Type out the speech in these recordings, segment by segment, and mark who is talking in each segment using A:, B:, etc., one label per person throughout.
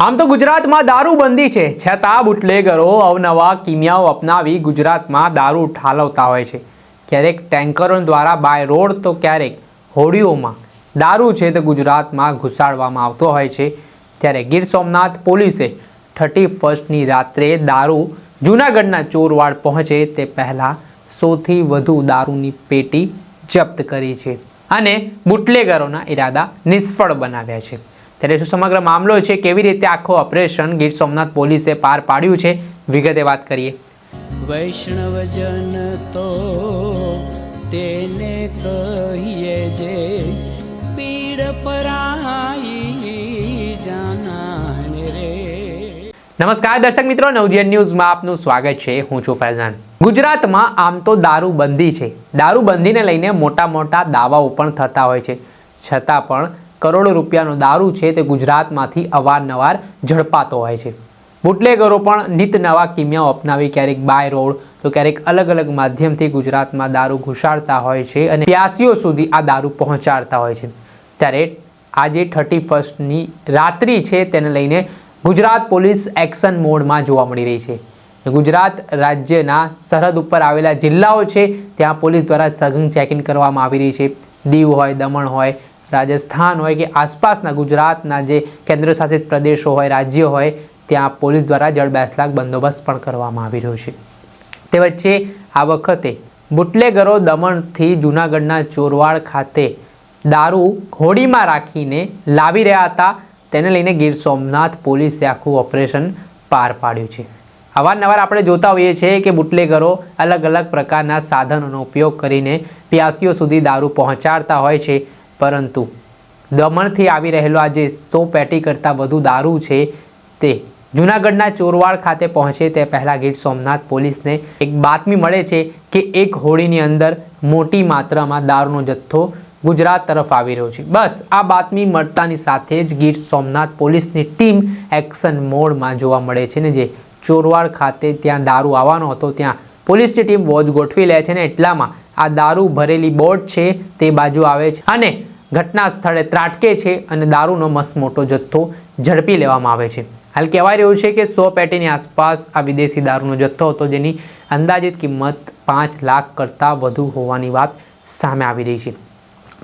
A: આમ તો ગુજરાતમાં દારૂબંધી છે. છતાં બુટલેગરો અવનવા કિમિયાઓ અપનાવી ગુજરાતમાં દારૂ ઠાલવતા હોય છે. ક્યારેક ટેન્કરો દ્વારા બાય રોડ તો ક્યારેક હોડીઓમાં દારૂ છે તે ગુજરાતમાં ઘુસાડવામાં આવતો હોય છે. ત્યારે ગીર સોમનાથ પોલીસે થર્ટી ફર્સ્ટની રાત્રે દારૂ જૂનાગઢના ચોરવાડ પહોંચે તે પહેલાં સૌથી વધુ દારૂની પેટી જપ્ત કરી છે અને બુટલેગરોના ઈરાદા નિષ્ફળ બનાવ્યા છે. ત્યારે શું સમગ્ર મામલો છે? કેવી રીતે આખો ઓપરેશન ગીર સોમનાથ પોલીસે પાર પાડ્યું છે? વિગતે વાત કરીએ.
B: વૈષ્ણવજન તો તેને કહીએ જે પીડ પરાઈ જાનાને રે.
A: નમસ્કાર દર્શક મિત્રો નવજીવન ન્યૂઝમાં આપનું સ્વાગત છે. હું છું ફૈઝાન. ગુજરાતમાં આમ તો દારૂબંધી છે. દારૂબંધીને લઈને મોટા મોટા દાવાઓ પણ થતા હોય છે. છતાં પણ કરોડો રૂપિયાનો દારૂ છે તે ગુજરાતમાંથી અવારનવાર ઝડપાતો હોય છે. બુટલેગરો પણ નિત નવા કિમિયાઓ અપનાવી ક્યારેક બાય રોડ તો ક્યારેક અલગ અલગ માધ્યમથી ગુજરાતમાં દારૂ ઘુસાડતા હોય છે અને પ્યાસીઓ સુધી આ દારૂ પહોંચાડતા હોય છે. ત્યારે આજે થર્ટી ફર્સ્ટની રાત્રિ છે તેને લઈને ગુજરાત પોલીસ એક્શન મોડમાં જોવા મળી રહી છે. ગુજરાત રાજ્યના સરહદ ઉપર આવેલા જિલ્લાઓ છે, ત્યાં પોલીસ દ્વારા સઘન ચેકિંગ કરવામાં આવી રહી છે. દીવ હોય, દમણ હોય રાજસ્થાન હોય કે આસપાસના ગુજરાતના જે કેન્દ્ર શાસિત પ્રદેશો હોય, રાજ્યો હોય, ત્યાં પોલીસ દ્વારા જળ બેસલાક બંદોબસ્ત પણ કરવામાં આવી રહ્યો છે. તે વચ્ચે આ વખતે બુટલેગરો દમણથી જૂનાગઢના ચોરવાડ ખાતે દારૂ હોડીમાં રાખીને લાવી રહ્યા હતા. તેને લઈને ગીર સોમનાથ પોલીસે આખું ઓપરેશન પાર પાડ્યું છે. અવારનવાર આપણે જોતા હોઈએ છીએ કે બુટલેગરો અલગ અલગ પ્રકારના સાધનોનો ઉપયોગ કરીને પ્યાસીઓ સુધી દારૂ પહોંચાડતા હોય છે. પરંતુ દમણથી આવી રહેલો આ જે સો પેટી કરતાં વધુ દારૂ છે તે જૂનાગઢના ચોરવાડ ખાતે પહોંચે તે પહેલાં ગીર સોમનાથ પોલીસને એક બાતમી મળે છે કે એક હોડીની અંદર મોટી માત્રામાં દારૂનો જથ્થો ગુજરાત તરફ આવી રહ્યો છે. બસ, આ બાતમી મળતાની સાથે જ ગીર સોમનાથ પોલીસની ટીમ એક્શન મોડમાં જોવા મળે છે ને જે ચોરવાડ ખાતે ત્યાં દારૂ આવવાનો હતો, ત્યાં પોલીસની ટીમ વોચ ગોઠવી લે છે ને એટલામાં આ દારૂ ભરેલી બોટ છે તે બાજુ આવે છે. અને ઘટના સ્થળે ત્રાટકે છે અને દારૂનો મસમોટો જથ્થો ઝડપી લેવામાં આવે છે. હાલ કહેવાય રહ્યું છે કે સો પેટીની આસપાસ આ વિદેશી દારૂનો જથ્થો હતો જેની અંદાજિત કિંમત પાંચ લાખ કરતાં વધુ હોવાની વાત સામે આવી રહી છે.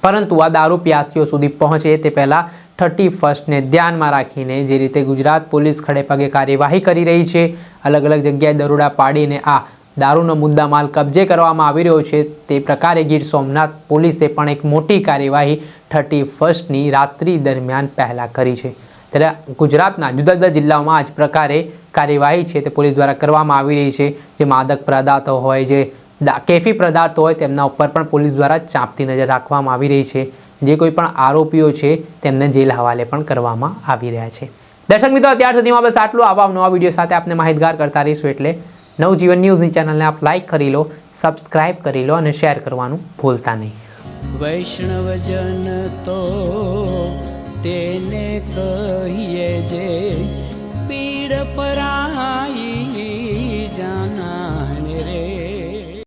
A: પરંતુ આ દારૂ પ્યાસીઓ સુધી પહોંચે તે પહેલાં થર્ટી ફર્સ્ટને ધ્યાનમાં રાખીને જે રીતે ગુજરાત પોલીસ ખડેપગે કાર્યવાહી કરી રહી છે અલગ અલગ જગ્યાએ દરોડા પાડીને આ દારૂનો મુદ્દા માલ કબજે કરવામાં આવી રહ્યો છે, તે પ્રકારે ગીર સોમનાથ પોલીસે પણ એક મોટી કાર્યવાહી થર્ટી ફર્સ્ટની રાત્રિ દરમિયાન પહેલાં કરી છે. ત્યારે ગુજરાતના જુદા જુદા જિલ્લાઓમાં જ પ્રકારે કાર્યવાહી છે તે પોલીસ દ્વારા કરવામાં આવી રહી છે. જે માદક પદાર્થો હોય, જે કેફી પદાર્થો હોય, તેમના ઉપર પણ પોલીસ દ્વારા ચાંપતી નજર રાખવામાં આવી રહી છે. જે કોઈ પણ આરોપીઓ છે, તેમને જેલ હવાલે પણ કરવામાં આવી રહ્યા છે. દર્શક મિત્રો, અત્યાર સુધીમાં બસ આટલું. આવા નવા વીડિયો સાથે આપને માહિતગાર કરતા રહીશું એટલે નવજીવન ન્યૂઝની ચેનલને આપ લાઈક કરી લો, સબસ્ક્રાઇબ કરી લો અને શેર કરવાનું ભૂલતા નહીં.
B: વૈષ્ણવજન તો તેને કહીએ